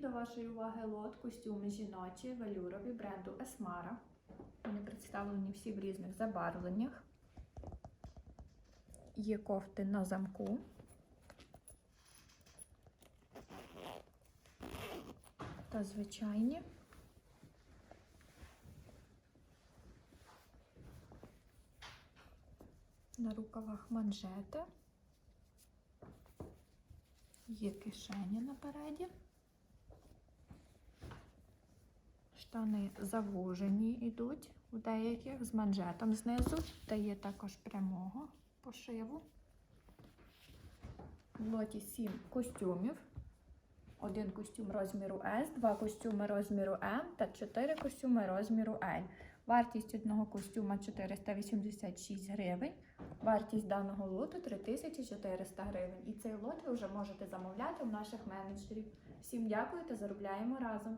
до вашої уваги лот костюми жіночі велюрові бренду Esmara. Вони представлені всі в різних забарвленнях. Є кофти на замку. Та звичайні. На рукавах манжети. Є кишені напереді. Штани завужені йдуть у деяких з манжетом знизу, та є також прямого пошиву. В лоті 7 костюмів. Один костюм розміру S, два костюми розміру M та 4 костюми розміру L. Вартість одного костюма 486 гривень. Вартість даного лоту 3400 гривень. І цей лот ви вже можете замовляти у наших менеджерів. Всім дякую та заробляємо разом!